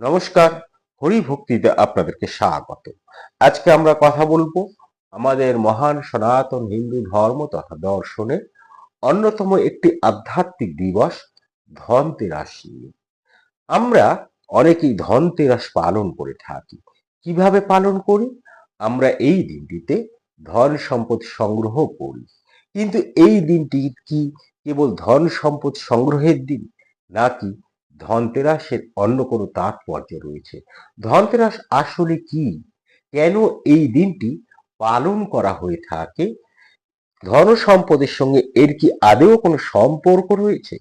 নমস্কার, হরি ভক্তিতে আপনাদেরকে স্বাগত। আজকে আমরা কথা বলব আমাদের মহান সনাতন হিন্দু ধর্ম তথা দর্শনের অন্যতম একটি আধ্যাত্মিক দিবস, ধনতেরাস নিয়ে। আমরা অনেকেই ধনতেরাস পালন করে থাকি। কীভাবে পালন করি? আমরা এই দিনটিতে ধন সম্পদ সংগ্রহ করি। কিন্তু এই দিনটি কি কেবল ধন সম্পদ সংগ্রহের দিন নাকি ধনতেরাসের অন্য কোনো তাৎপর্য রয়েছে। ধনতেরাস আসলে কি? কেন এই দিনটি পালন করা হয়ে থাকে? ধন সম্পদের সঙ্গে এর কি আদেও কোনো সম্পর্ক রয়েছে?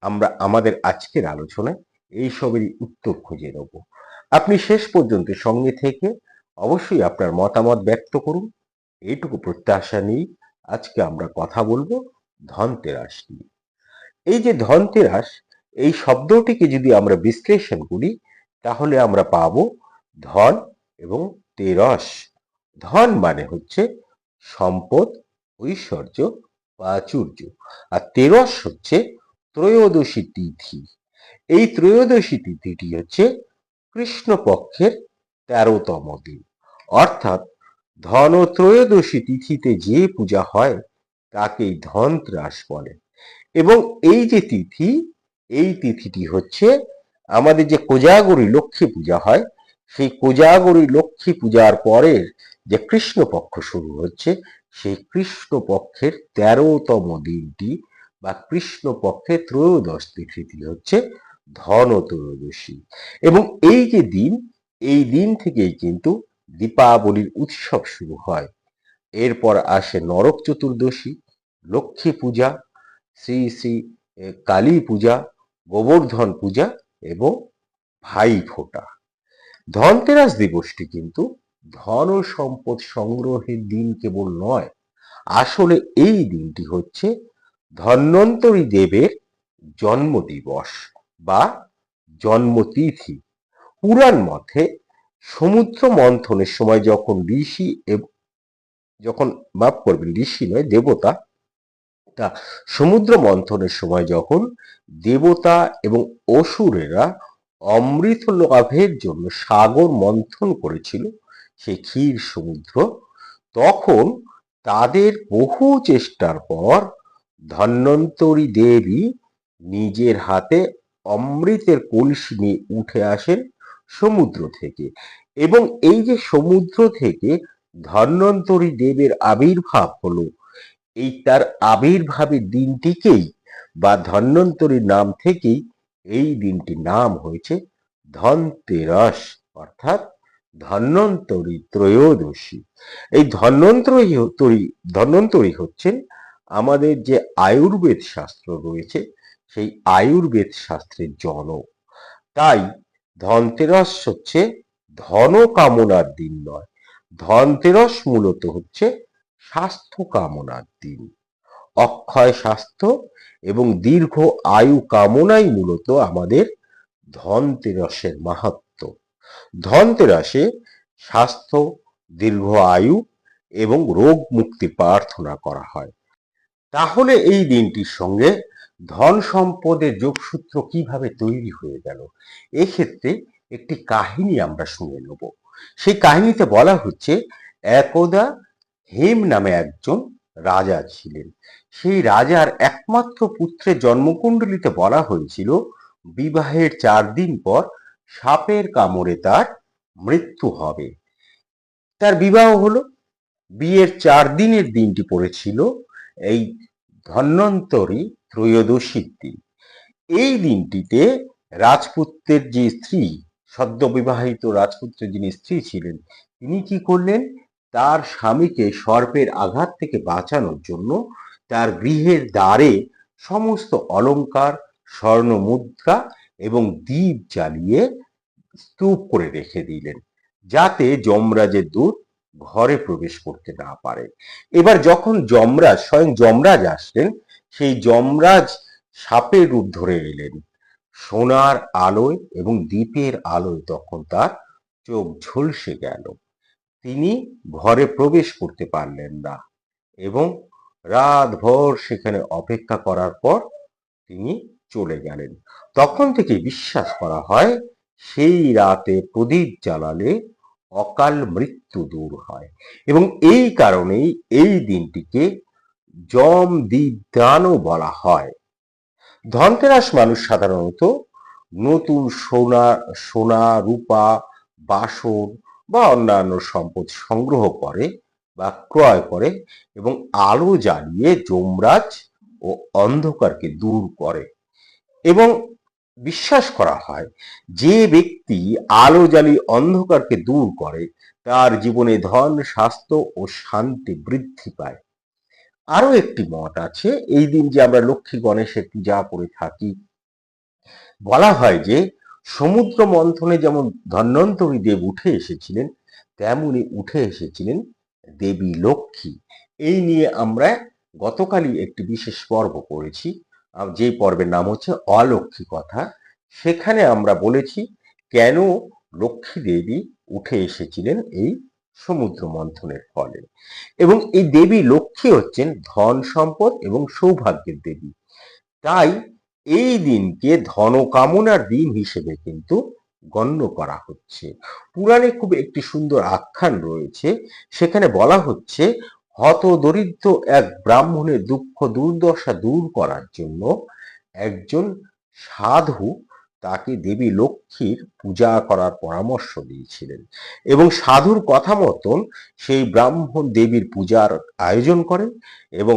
আমরা আমাদের আজকের আলোচনায় এই সবেরই উত্তর খুঁজে নেব। আপনি শেষ পর্যন্ত সঙ্গে থেকে অবশ্যই আপনার মতামত ব্যক্ত করুন। এইটুকু প্রত্যাশা নিয়ে আজকে আমরা কথা বলব ধনতেরাস নিয়ে। এই যে ধনতেরাস এই শব্দটিকে যদি আমরা বিশ্লেষণ করি, তাহলে আমরা পাব ধন এবং তেরস। ধন মানে হচ্ছে সম্পদ, ঐশ্বর্য প্রাচুর্য আর তেরস হচ্ছে ত্রয়োদশী তিথি। এই ত্রয়োদশী তিথিটি হচ্ছে কৃষ্ণপক্ষের তেরোতম দিন। অর্থাৎ ধন ও ত্রয়োদশী তিথিতে যে পূজা হয়, তাকেই ধনত্রাস বলে। এবং এই যে তিথি এই তিথিটি হচ্ছে আমাদের যে কোজাগরী লক্ষ্মী পূজা হয়, সেই কোজাগরী লক্ষ্মী পূজার পরের যে কৃষ্ণপক্ষ শুরু হচ্ছে, সেই কৃষ্ণপক্ষের তেরোতম দিনটি বা কৃষ্ণপক্ষের ত্রয়োদশ তিথিটি হচ্ছে ধন ত্রয়োদশী। এবং এই যে দিন, এই দিন থেকেই কিন্তু দীপাবলির উৎসব শুরু হয়। এরপর আসে নরক চতুর্দশী, লক্ষ্মী পূজা, শ্রী শ্রী কালী পূজা গোবর্ধন পূজা এবং ভাই ফোঁটা। ধনতেরাস দিবসটি কিন্তু ধন ও সম্পদ সংগ্রহের দিন কেবল নয়, আসলে এই দিনটি হচ্ছে ধন্বন্তরী দেবের জন্মদিবস বা জন্মতিথি। পুরাণ মতে সমুদ্র মন্থনের সময় যখন ঋষি যখন মাফ করবেন, ঋষি নয়, দেবতা তা সমুদ্র মন্থনের সময় যখন দেবতা এবং অসুরেরা অমৃত লাভের জন্য সাগর মন্থন করেছিল, সে ক্ষীর সমুদ্র, তখন তাদের বহু চেষ্টার পর ধন্বন্তরী দেবী নিজের হাতে অমৃতের কলসি নিয়ে উঠে আসেন সমুদ্র থেকে। এবং এই যে সমুদ্র থেকে ধন্বন্তরী দেবের আবির্ভাব হলো এই তার আবির্ভাবের দিনটিকেই বা ধন্বন্তরীর নাম থেকেই এই দিনটির নাম হয়েছে ধনতেরস, অর্থাৎ ধন্বন্তরী ত্রয়োদশী। এই ধন্বন্তরী তরী, ধন্বন্তরী হচ্ছেন আমাদের যে আয়ুর্বেদ শাস্ত্র রয়েছে, সেই আয়ুর্বেদ শাস্ত্রের জনক তাই ধনতেরস হচ্ছে ধন কামনার দিন নয়, ধনতেরস মূলত হচ্ছে স্বাস্থ্য কামনার দিন। অক্ষয় স্বাস্থ্য এবং দীর্ঘ আয়ু কামনাই মূলত আমাদের ধনতেরসের মাহাত্ম। ধনতেরাসে স্বাস্থ্য, দীর্ঘ আয়ু এবং রোগ মুক্তি প্রার্থনা করা হয়। তাহলে এই দিনটির সঙ্গে ধন সম্পদের যোগসূত্র কীভাবে তৈরি হয়ে গেল? এক্ষেত্রে একটি কাহিনী আমরা শুনে নেব। সেই কাহিনীতে বলা হচ্ছে, একদা হেম নামে একজন রাজা ছিলেন। সেই রাজার একমাত্র পুত্রের জন্মকুণ্ডলিতে বলা হয়েছিল, বিবাহের চার দিন পর সাপের কামড়ে তার মৃত্যু হবে। তার বিবাহ হলো, বিয়ের চার দিনের দিনটি পড়েছিল এই ধন্বন্তরী ত্রয়োদশীর দিন। এই দিনটিতে রাজপুত্রের যে স্ত্রী, সদ্য বিবাহিত রাজপুত্রের যিনি স্ত্রী ছিলেন, তিনি কি করলেন? তার স্বামীকে সর্পের আঘাত থেকে বাঁচানোর জন্য তার গৃহের দ্বারে সমস্ত অলঙ্কার, স্বর্ণ মুদ্রা এবং দ্বীপ জ্বালিয়ে স্তূপ করে রেখে দিলেন, যাতে যমরাজের দূত ঘরে প্রবেশ করতে না পারে। এবার যখন যমরাজ, স্বয়ং যমরাজ আসলেন, সেই যমরাজ সাপের রূপ ধরে এলেন। সোনার আলোয় এবং দ্বীপের আলোয় তখন তার চোখ ঝলসে গেল। তিনি ঘরে প্রবেশ করতে পারলেন না এবং রাতভর সেখানে অপেক্ষা করার পর তিনি চলে গেলেন। তখন থেকে বিশ্বাস করা হয় সেই রাতে প্রদীপ জ্বালালে অকাল মৃত্যু দূর হয় এবং এই কারণেই এই দিনটিকে জম দ্বীপদানও বলা হয়। ধনতেরাস মানুষ সাধারণত নতুন সোনা সোনা, রূপা, বাসন বা অন্যান্য সম্পদ সংগ্রহ করে বা ক্রয় করে এবং আলো জ্বালিয়ে যমরাজ ও অন্ধকারকে দূর করে। এবং বিশ্বাস করা হয়, যে ব্যক্তি আলো জ্বালিয়ে অন্ধকারকে দূর করে, তার জীবনে ধন, স্বাস্থ্য ও শান্তি বৃদ্ধি পায়। আরও একটি মত আছে, এই দিন যে আমরা লক্ষ্মী গণেশের পূজা করে থাকি। বলা হয় যে সমুদ্র মন্থনে যেমন ধন্বন্তরী দেব উঠে এসেছিলেন, তেমনি উঠে এসেছিলেন দেবী লক্ষ্মী। এই নিয়ে আমরা গতকালই একটি বিশেষ পর্ব করেছি। যে পর্বের নাম হচ্ছে অলক্ষ্মী কথা। সেখানে আমরা বলেছি কেন লক্ষ্মী দেবী উঠে এসেছিলেন এই সমুদ্র মন্থনের ফলে। এবং এই দেবী লক্ষ্মী হচ্ছেন ধন সম্পদ এবং সৌভাগ্যের দেবী। তাই এই দিনকে ধনকামনার দিন হিসেবে কিন্তু গণ্য করা হচ্ছে। পুরাণে খুব একটি সুন্দর আখ্যান রয়েছে, সেখানে বলা হচ্ছে, হত দরিদ্র এক ব্রাহ্মণের দুঃখ দুর্দশা দূর করার জন্য একজন সাধু তাকে দেবী লক্ষ্মীর পূজা করার পরামর্শ দিয়েছিলেন এবং সাধুর কথা মতন সেই ব্রাহ্মণ দেবীর পূজার আয়োজন করেন এবং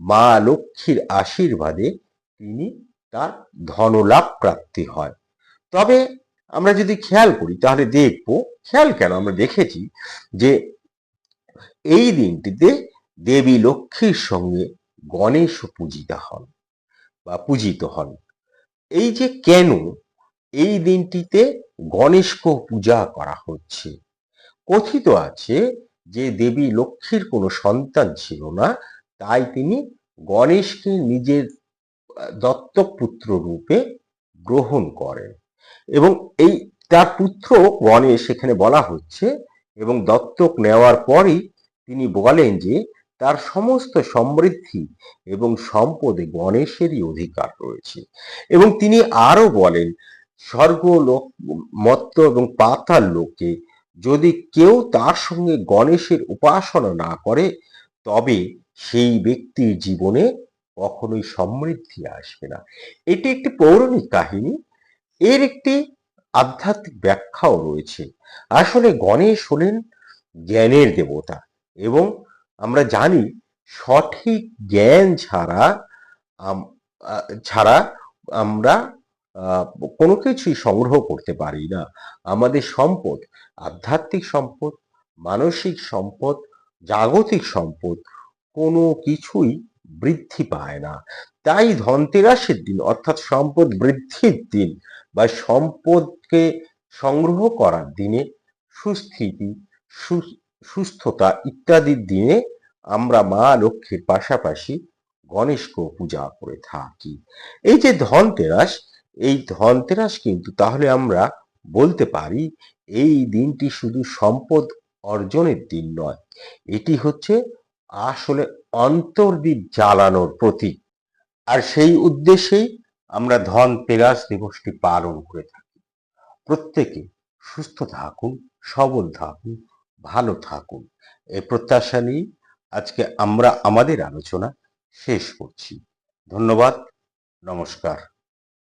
মা লক্ষ্মীর আশীর্বাদে তিনি তার ধনলাভ প্রাপ্তি হয়। তবে আমরা যদি খেয়াল করি, তাহলে দেখব, খেয়াল কেন আমরা দেখেছি যে এই দিনটিতে দেবী লক্ষ্মীর সঙ্গে গণেশ পূজিত হন বা পূজিত হন। এই যে কেন এই দিনটিতে গণেশকে পূজা করা হচ্ছে? কথিত আছে যে দেবী লক্ষ্মীর কোনো সন্তান ছিল না, তাই তিনি গণেশকে নিজের দত্তক পুত্র রূপে গ্রহণ করেন। এবং এই তার পুত্র গণেশ এখানে বলা হচ্ছে, এবং দত্তক নেওয়ার পরই তিনি বলেন যে, তার সমস্ত সমৃদ্ধি এবং সম্পদে গণেশেরই অধিকার রয়েছে। এবং তিনি আরও বলেন স্বর্গ লোক মত্ত এবং পাতাল লোকে যদি কেউ তার সঙ্গে গণেশের উপাসনা না করে, তবে সেই ব্যক্তির জীবনে কখনোই সমৃদ্ধি আসবে না। এটি একটি পৌরাণিক কাহিনী, এর একটি আধ্যাত্মিক ব্যাখ্যাও রয়েছে। আসলে গণেশ হলেন জ্ঞানের দেবতা এবং আমরা জানি সঠিক জ্ঞান ছাড়া ছাড়া আমরা কোনো কিছুই সংগ্রহ করতে পারি না। আমাদের সম্পদ, আধ্যাত্মিক সম্পদ, মানসিক সম্পদ, জাগতিক সম্পদ, কোনো কিছুই বৃদ্ধি পায় না। তাই ধনতেরাসের দিন, অর্থাৎ সম্পদ বৃদ্ধির দিন বা সম্পদকে সংগ্রহ করার দিনে সুস্থিতি সুস্থতা ইত্যাদির দিনে আমরা মা লক্ষ্মীর পাশাপাশি গণেশকেও পূজা করে থাকি। এই যে ধনতেরাস, এই ধনতেরাস কিন্তু তাহলে আমরা বলতে পারি এই দিনটি শুধু সম্পদ অর্জনের দিন নয়, এটি হচ্ছে আসলে অন্তর্দীপ জ্বালানোর প্রতীক। আর সেই উদ্দেশ্যেই আমরা ধন ধনতেরাস দিবসটি পালন করে থাকি। প্রত্যেকে সুস্থ থাকুন, সবল থাকুন, ভালো থাকুন। এই প্রত্যাশা নিয়ে আজকে আমরা আমাদের আলোচনা শেষ করছি। ধন্যবাদ, নমস্কার।